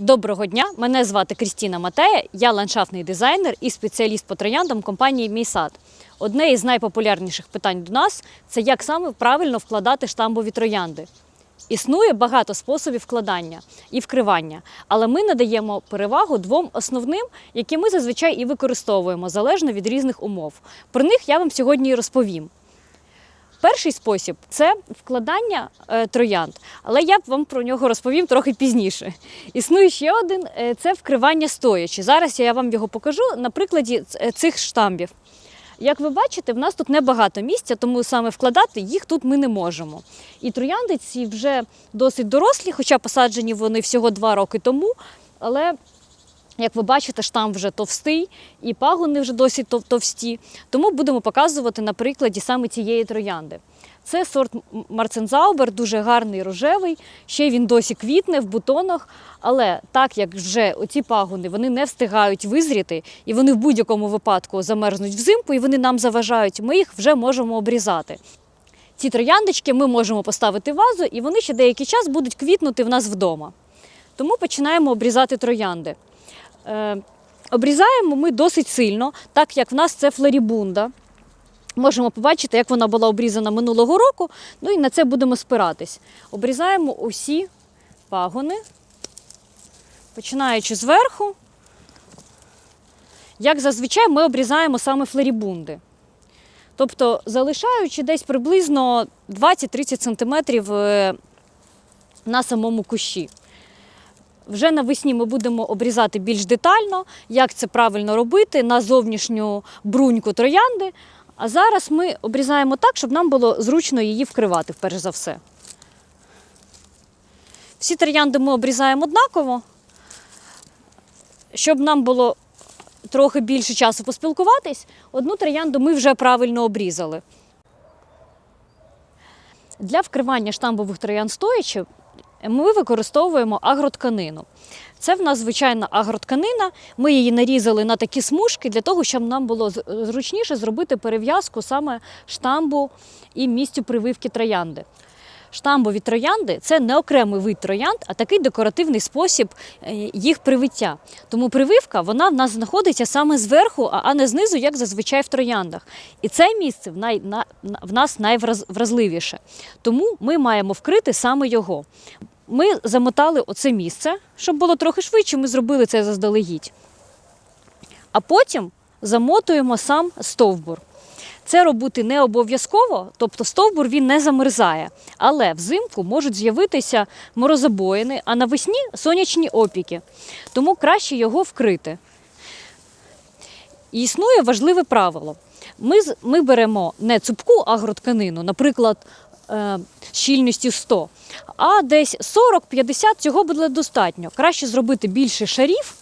Доброго дня, мене звати Крістіна Матея, я ландшафтний дизайнер і спеціаліст по трояндам компанії Мій сад. Одне із найпопулярніших питань до нас це як саме правильно вкладати штамбові троянди. Існує багато способів вкладання і вкривання, але ми надаємо перевагу двом основним, які ми зазвичай і використовуємо залежно від різних умов. Про них я вам сьогодні і розповім. Перший спосіб це вкладання е, троянд, але я вам про нього розповім трохи пізніше. Існує ще один е, це вкривання стоячи. Зараз я вам його покажу на прикладі е, цих штамбів. Як ви бачите, в нас тут небагато місця, тому саме вкладати їх тут ми не можемо. І троянди ці вже досить дорослі, хоча посаджені вони всього два роки тому. Але як ви бачите, штам вже товстий і пагони вже досить товсті. Тому будемо показувати на прикладі саме цієї троянди. Це сорт Марцензаубер, дуже гарний рожевий. Ще він досі квітне в бутонах. Але так як вже оці пагони вони не встигають визріти, і вони в будь-якому випадку замерзнуть взимку, і вони нам заважають, ми їх вже можемо обрізати. Ці трояндочки ми можемо поставити в вазу, і вони ще деякий час будуть квітнути в нас вдома. Тому починаємо обрізати троянди. Е, обрізаємо ми досить сильно, так як в нас це флорібунда. Можемо побачити, як вона була обрізана минулого року, ну і на це будемо спиратись. Обрізаємо усі пагони, починаючи зверху. Як зазвичай ми обрізаємо саме флорібунди. Тобто залишаючи десь приблизно 20-30 см е, на самому кущі. Вже навесні ми будемо обрізати більш детально, як це правильно робити на зовнішню бруньку троянди. А зараз ми обрізаємо так, щоб нам було зручно її вкривати, перш за все. Всі троянди ми обрізаємо однаково, щоб нам було трохи більше часу поспілкуватись, одну троянду ми вже правильно обрізали. Для вкривання штамбових троянд стоячи ми використовуємо агротканину. Це в нас звичайна агротканина. Ми її нарізали на такі смужки для того, щоб нам було зручніше зробити перев'язку саме штамбу і місцю прививки троянди. Штамбові троянди це не окремий вид троянд, а такий декоративний спосіб е, їх привиття. Тому прививка вона в нас знаходиться саме зверху, а- не знизу, як зазвичай в трояндах. І це місце в, най, на, на- в нас найвразливіше. Тому ми маємо вкрити саме його. Ми замотали оце місце, щоб було трохи швидше, ми зробили це заздалегідь. А потім замотуємо сам стовбур. Це робити не обов'язково, тобто стовбур він не замерзає, але взимку можуть з'явитися морозобоїни, а навесні сонячні опіки. Тому краще його вкрити. Існує важливе правило. Ми, ми беремо не цупку агротканину, наприклад, е, щільністю 100, а десь 40-50 цього буде достатньо. Краще зробити більше шарів,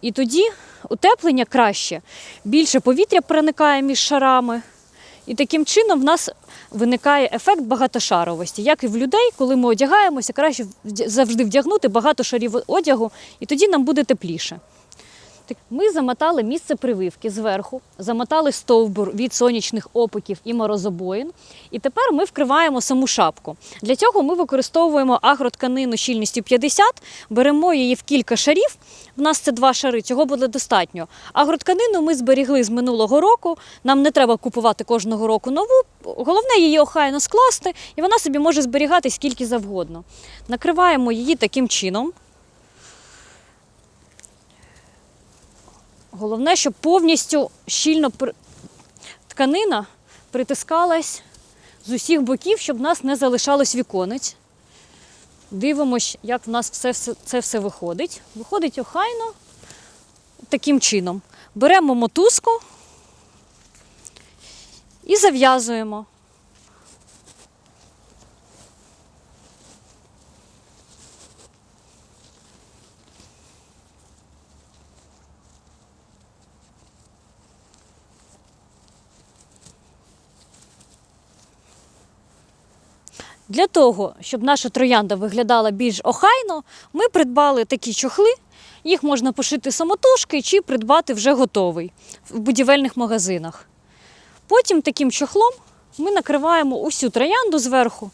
і тоді утеплення краще. Більше повітря проникає між шарами. І таким чином в нас виникає ефект багатошаровості. Як і в людей, коли ми одягаємося, краще завжди вдягнути багато шарів одягу, і тоді нам буде тепліше. Ми замотали місце прививки зверху, замотали стовбур від сонячних опиків і морозобоїн. І тепер ми вкриваємо саму шапку. Для цього ми використовуємо агротканину щільністю 50, беремо її в кілька шарів. В нас це два шари, цього буде достатньо. Агротканину ми зберігли з минулого року. Нам не треба купувати кожного року нову. Головне її охайно скласти, і вона собі може зберігати скільки завгодно. Накриваємо її таким чином. Головне, щоб повністю щільно тканина притискалась з усіх боків, щоб в нас не залишалось віконець. Дивимось, як в нас все, все, це все виходить. Виходить охайно таким чином. Беремо мотузку і зав'язуємо. Для того, щоб наша троянда виглядала більш охайно, ми придбали такі чохли. Їх можна пошити самотужки чи придбати вже готовий в будівельних магазинах. Потім таким чохлом ми накриваємо усю троянду зверху.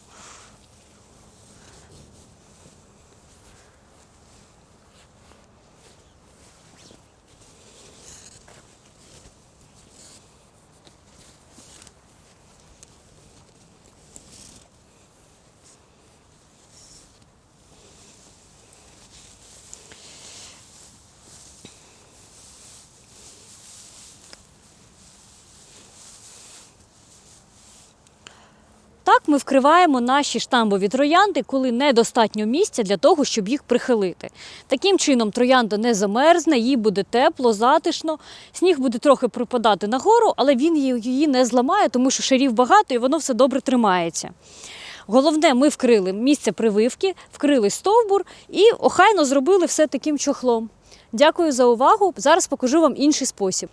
Ми вкриваємо наші штамбові троянди, коли недостатньо місця для того, щоб їх прихилити. Таким чином троянда не замерзне, їй буде тепло, затишно. Сніг буде трохи припадати нагору, але він її не зламає, тому що шарів багато і воно все добре тримається. Головне, ми вкрили місце прививки, вкрили стовбур і охайно зробили все таким чохлом. Дякую за увагу. Зараз покажу вам інший спосіб.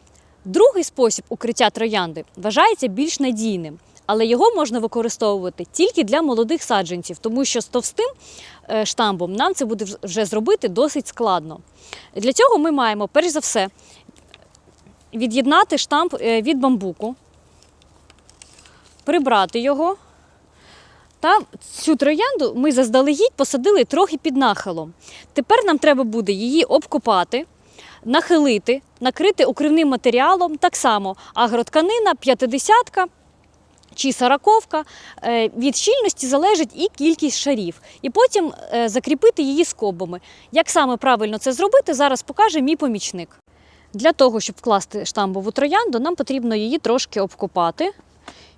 Другий спосіб укриття троянди вважається більш надійним, але його можна використовувати тільки для молодих саджанців, тому що з товстим е, штамбом нам це буде вже зробити досить складно. Для цього ми маємо, перш за все, від'єднати штамп е, від бамбуку, прибрати його. Та цю троянду ми заздалегідь посадили трохи під нахилом. Тепер нам треба буде її обкопати, нахилити, накрити укривним матеріалом. Так само агротканина, п'ятидесятка чи сороковка. Е, Від щільності залежить і кількість шарів. І потім е, закріпити її скобами. Як саме правильно це зробити, зараз покаже мій помічник. Для того, щоб вкласти штамбову троянду, нам потрібно її трошки обкопати.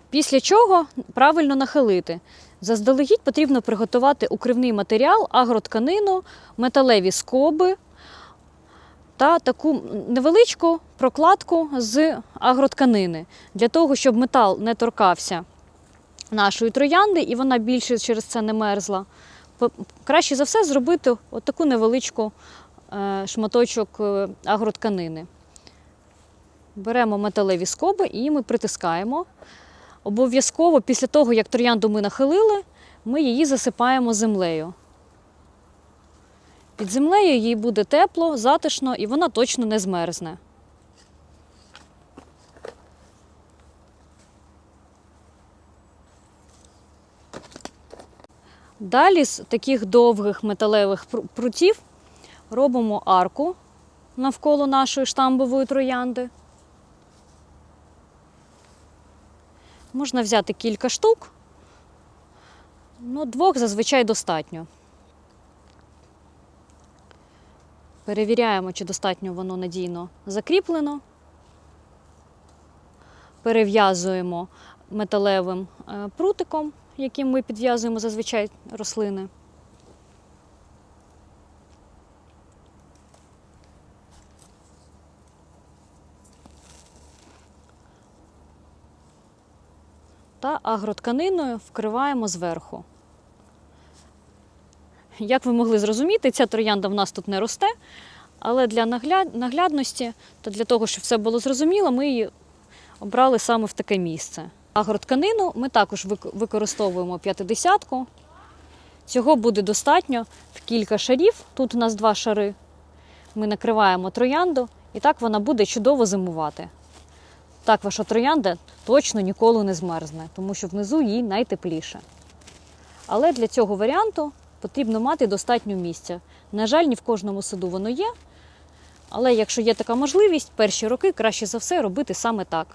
Після чого правильно нахилити. Заздалегідь потрібно приготувати укривний матеріал, агротканину, металеві скоби та таку невеличку прокладку з агротканини для того, щоб метал не торкався нашої троянди і вона більше через це не мерзла. Краще за все зробити отаку невеличку е, шматочок е, агротканини. Беремо металеві скоби і ми притискаємо. Обов'язково після того, як троянду ми нахилили, ми її засипаємо землею. Під землею їй буде тепло, затишно і вона точно не змерзне. Далі з таких довгих металевих прутів робимо арку навколо нашої штамбової троянди. Можна взяти кілька штук, ну, двох зазвичай достатньо. Перевіряємо, чи достатньо воно надійно закріплено. Перев'язуємо металевим е, прутиком, яким ми підв'язуємо зазвичай рослини. та агротканиною вкриваємо зверху. Як ви могли зрозуміти, ця троянда в нас тут не росте, але для наглядності та для того, щоб все було зрозуміло, ми її обрали саме в таке місце. Агротканину ми також використовуємо п'ятидесятку. Цього буде достатньо в кілька шарів. Тут у нас два шари. Ми накриваємо троянду, і так вона буде чудово зимувати. Так ваша троянда точно ніколи не змерзне, тому що внизу їй найтепліше. Але для цього варіанту потрібно мати достатньо місця. На жаль, ні в кожному саду воно є. Але якщо є така можливість, перші роки краще за все робити саме так.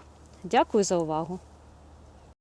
Дякую за увагу.